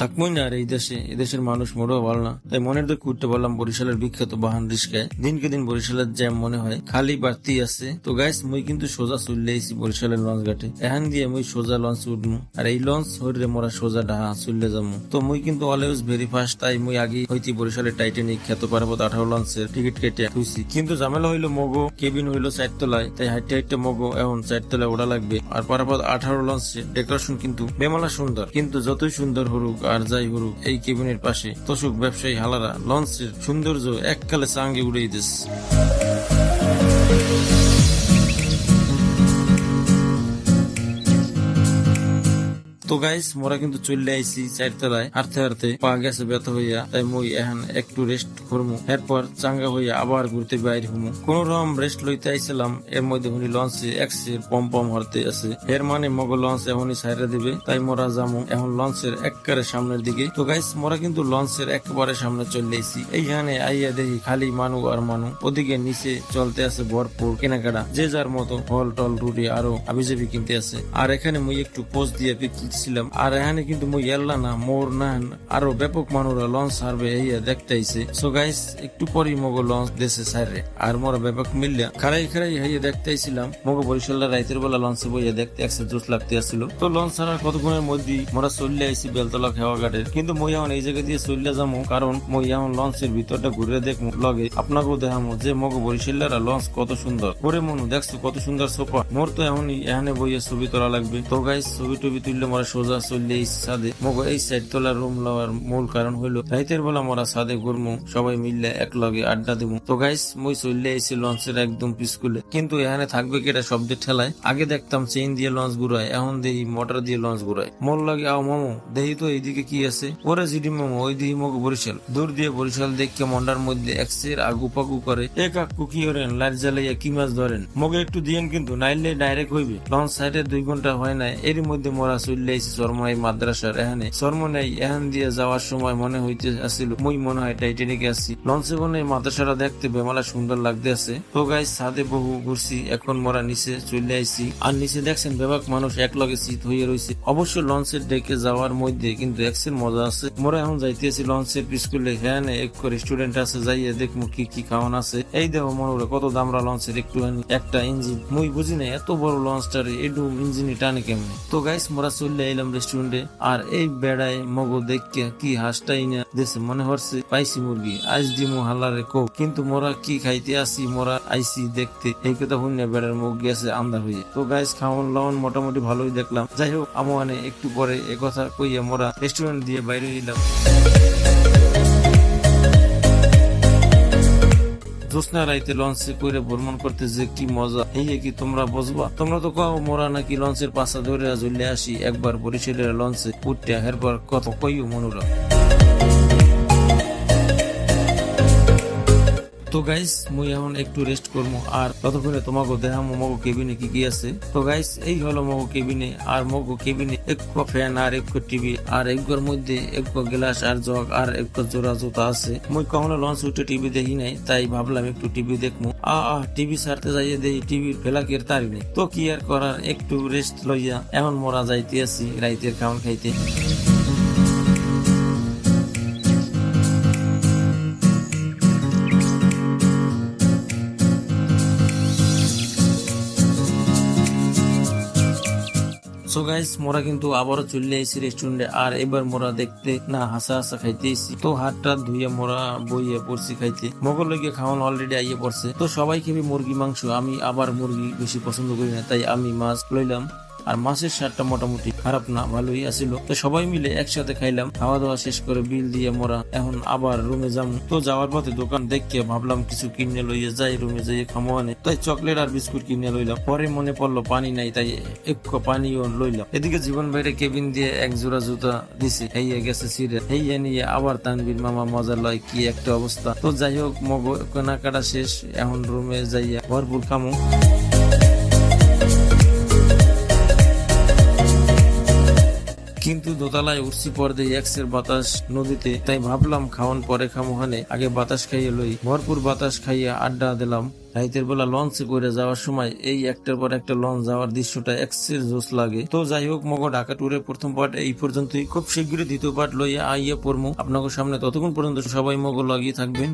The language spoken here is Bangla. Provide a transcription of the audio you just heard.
থাকবোই না আর এই দেশে। এদেশের মানুষ মোটেও ভালো না। তাই মনের দুঃখ উঠতে বললাম বরিশালের বিখ্যাত বাহান রিস্কায়। দিনকে দিন বরিশালের জ্যাম মনে হয়। খালি বাড়তি আছে। তো গাইস মুই কিন্তু সোজা চলে আইছি বরিশালের লঞ্চ ঘাটে এখান দিয়ে মুই সোজা লঞ্চ উঠমু। আর এই লঞ্চ হইরে মোরা সোজা ডাহা চলে যাব তো মুই কিন্তু অলওয়েজ ভেরি ফাস্ট তাই মুই আগে হইতি বরিশালের টাইটানিক খ্যাত পারবত আঠারো লঞ্চের টিকিট কেটে থুইছি। কিন্তু ঝামেলা হইল মগো, কেবিন হইল চারতলায়। তাই হাইটে হাইটে মগো, এখন চারতলায় ওড়া লাগবে। আর পারাপত আঠারো লঞ্চে ডেকোরেশন কিন্তু বেমালা সুন্দর। কিন্তু যতই সুন্দর হরুক আর যাই হরুক এই কেবিনের পাশে তসুক ব্যবসায়ী হালারা লঞ্চের সৌন্দর্য এককালে চাঙ্গে উড়িয়ে দিস তো গাইস মোরা কিন্তু চলে আইছি চারতলায়। হারতে হারতে পা গেছে ব্যথা হইয়া, তাই মুই এখন একটু রেস্ট করমু। এরপর চাঙ্গা হইয়া আবার ঘুরতে বাইর হমু। কোন রকম রেস্ট লইতে আইছিলাম, এর মধ্যে হুনি লঞ্চে এক্সের পম পম হরতে আছে। এর মানে মগ লঞ্চ এখনই সাইরা দিবে, তাই মোরা যামু এখন লঞ্চের একবারে সামনের দিকে। তো গাইস মোরা কিন্তু লঞ্চের একবারে সামনে চলে আইছি। এইখানে আইয়া দেখি খালি মানু আর মানু। ওদিকে নিচে চলতে আছে ভরপুর কেনাকাটা। যে যার মতো হল টল রুটি আরও আবিজাবি কিনতে আছে। আর এখানে মুই একটু পোস্ট দিয়ে পিক ছিলাম আর এখানে কিন্তু মুই এল্লা না, মোর না, আরও ব্যাপক মানুষরা লঞ্চ সার্ভে হইয়া দেখতে আইছে সো গাইস একটু পরই মগো লঞ্চ দেশে সাইরে, আর মোরা ব্যাপক মিললা খারাই খারাই হইয়া দেখতে আইছিলাম মগো বরিশালটা রাইতের বেলা লঞ্চে বইয়া দেখতে একশো জোস লাগতে আসছিল তো লঞ্চ ছাড়ার কতক্ষণের মধ্যেই মোরা চললে আইছি বেলতলা খেওয়া ঘাটের কিন্তু মই এখন এই জায়গা দিয়ে চললে যাব কারণ মই এখন লঞ্চের ভিতরটা ঘুরে দেখব লগে আপনাকেও দেখামো যে মগো বরিশালরা লঞ্চ কত সুন্দর। করে মনু, দেখছ কত সুন্দর সোফা। মোর তো এখনই এখানে বইয়ে ছবি তোলা লাগবে। তো গাইস ছবি টবি তুললে মোরা সোজা চললে এই সাদে। মগো, এই সাইড তোলার রুম লওয়ার মূল কারণ হইল, রাইতের বেলা মোরা সাদে ঘুরমু, সবাই মিললে এক লগে আড্ডা দেবো তো গাইস মই চললে এসে লঞ্চের একদম পিসকুলে কিন্তু এখানে থাকবে কেটা শব্দের ঠেলায়? আগে দেখতাম চেইন দিয়ে লঞ্চ ঘুরায়, এখন দেখি মোটর দিয়ে লঞ্চ ঘুরায়। মোর লাগে, আও মামু, দেখি তো এইদিকে কি আছে? ওরে জিডি মামু ওই দিকে মগো বরিশাল। দূর দিয়ে বরিশাল দেখকে মন্ডার মধ্যে একসের আগু পাগু করে, এ কাকু কি করেন লাইট জ্বালাইয়া কি মাছ ধরেন? মগে একটু দিয়েন কিন্তু, নাইলে ডাইরেক্ট হইবে। লঞ্চ সাইডে দুই ঘণ্টা হয় নাই এর মধ্যে মোরা চললে আইছি চরমাই মাদ্রাসার এখানে। চরমনাই এখান দিয়ে যাওয়ার সময় মনে হইতে আসছিল মুই মনে হয় টাইটানিকে আসছি লঞ্চে কোনে মাদ্রাসাটা দেখতে বেমালা সুন্দর লাগতে আছে। তো গাইস, ছাদে বহু ঘুরছি, এখন মোরা নিচে চলে আইছি। আর নিচে দেখছেন বেবাক মানুষ এক লগে শীত হয়ে রয়েছে অবশ্য লঞ্চের ডেকে যাওয়ার মধ্যে কিন্তু এক্সের মজা আছে। মোরা এখন যাইতেছি লঞ্চের পিসকুলে হ্যাঁ এক রেস্টুরেন্ট আছে, যাইয়ে দেখব কি কি খাওয়ান আছে। এই দেখো মনে কত দামরা লঞ্চের একটু একটা ইঞ্জিন। মুই বুঝি না, এত বড় লঞ্চটারে একটু ইঞ্জিন টানে কেমনে। তো গাইস, মোরা চলে এলাম রেস্টুরেন্টে আর এই বেড়ায় মগো দেখকে কি হাসটাই না দেশে মনে হচ্ছে পাইছি মুরগি আজ দিমু হালারে কো কিন্তু মোরা কি খাইতে আসি, মোরা আইসি দেখতে। এই কথা শুনে বেড়ার মুখ গেছে আন্দা হয়ে তো গাইস খাওয়ান লাওয়ান মোটামুটি ভালোই দেখলাম। যাই হোক আমানে একটু পরে একথা কথা কইয়া মোরা রেস্টুরেন্ট দিয়ে বাইরে এলাম জ্যোৎস্না রাইতে লঞ্চে করে ভ্রমণ করতে যে কি মজা। এই কি তোমরা বুঝবা? তোমরা তো কও, মোরা নাকি লঞ্চের পাশা ধরে ঝুলে আসি, একবার বরিশালের লঞ্চে উঠতে হেরবার কত কইও মনুরা। তো গাইস মুই এখন একটু রেস্ট করব আর ততক্ষণে তোমাকে দেখামো মগো কেবিনে কি কি আছে। তো গাইস এই হলো মগো কেবিনে আর মগো কেবিনে এক ফ্যান আর এক টিভি আর একগর মধ্যে এক গ্লাস আর জগ আর এক জোড়া জুতা আছে। মুই কখনো লঞ্চ উঠে টিভি দেখি নাই, তাই ভাবলাম একটু টিভি দেখব আ আ টিভি সারতে যাইয়ে দেখি টিভির ফেলাকের তারি নেই। তো কি আর করার, একটু রেস্ট লইয়া এখন মোরা যাইতে আছি, রাইতের খাওয়ান খাইতে। সো গাইস মোরা কিন্তু আবারও চলে এসেছি রেস্টুরেন্টে আর এবার মোরা দেখতে না হাসা হাসা খাইতে এসেছি তো হাতটা ধুয়ে মোরা বইয়ে পড়ছি খাইতে। মোগল লইগে খাওয়ান অলরেডি আইয়ে পড়ছে। তো সবাই খেবে মুরগি, মাংস, আমি আবার মুরগি বেশি পছন্দ করি না, তাই আমি মাছ লইলাম। আর মাছের স্বাদটা মোটামুটি খারাপ না, ভালোই আছিল। তো সবাই মিলে একসাথে খাইলাম খাওয়া দাওয়া শেষ করে বিল দিয়ে মোরা। এখন আবার রুমে যাম। তো যাওয়ার পথে দোকান দেখে ভাবলাম কিছু কিনে লইয়ে যাই, রুমে যাই খামো তাই চকলেট আর বিস্কুট কিনে লইলাম। পরে মনে পড়ল পানি নাই, তাই এক পানিও লইলাম। এদিকে জীবন বাইরে কেবিন দিয়ে এক জোড়া জুতা দিছে। হেইয়া গেছে সিরে। হেইয়া নিয়ে আবার তানবির মামা মজা লয় কি একটা অবস্থা। তো যাই হোক, মগ কেনাকাটা শেষ। এখন রুমে যাইয়া ভরপুর খামো। কিন্তু দোতলায় উঠছি পর্দে এক্সের বাতাস নদীতে, তাই ভাবলাম খাওয়ান পরে খামোহানে আগে বাতাস খাইয়ে লই। ভরপুর বাতাস খাইয়ে আড্ডা দিলাম। রাইতের বেলা লঞ্চে করে যাওয়ার সময় এই একটার পর একটা লঞ্চ যাওয়ার দৃশ্যটা এক্সের জোস লাগে। তো যাই হোক, মগো ঢাকা ট্যুরের প্রথম পার্ট এই পর্যন্তই। খুব শীঘ্রই দ্বিতীয় পার্ট লইয়া আইয়া পড়মু। আপনাকে সামনে ততক্ষণ পর্যন্ত সবাই মগো লাগিয়ে থাকবেন।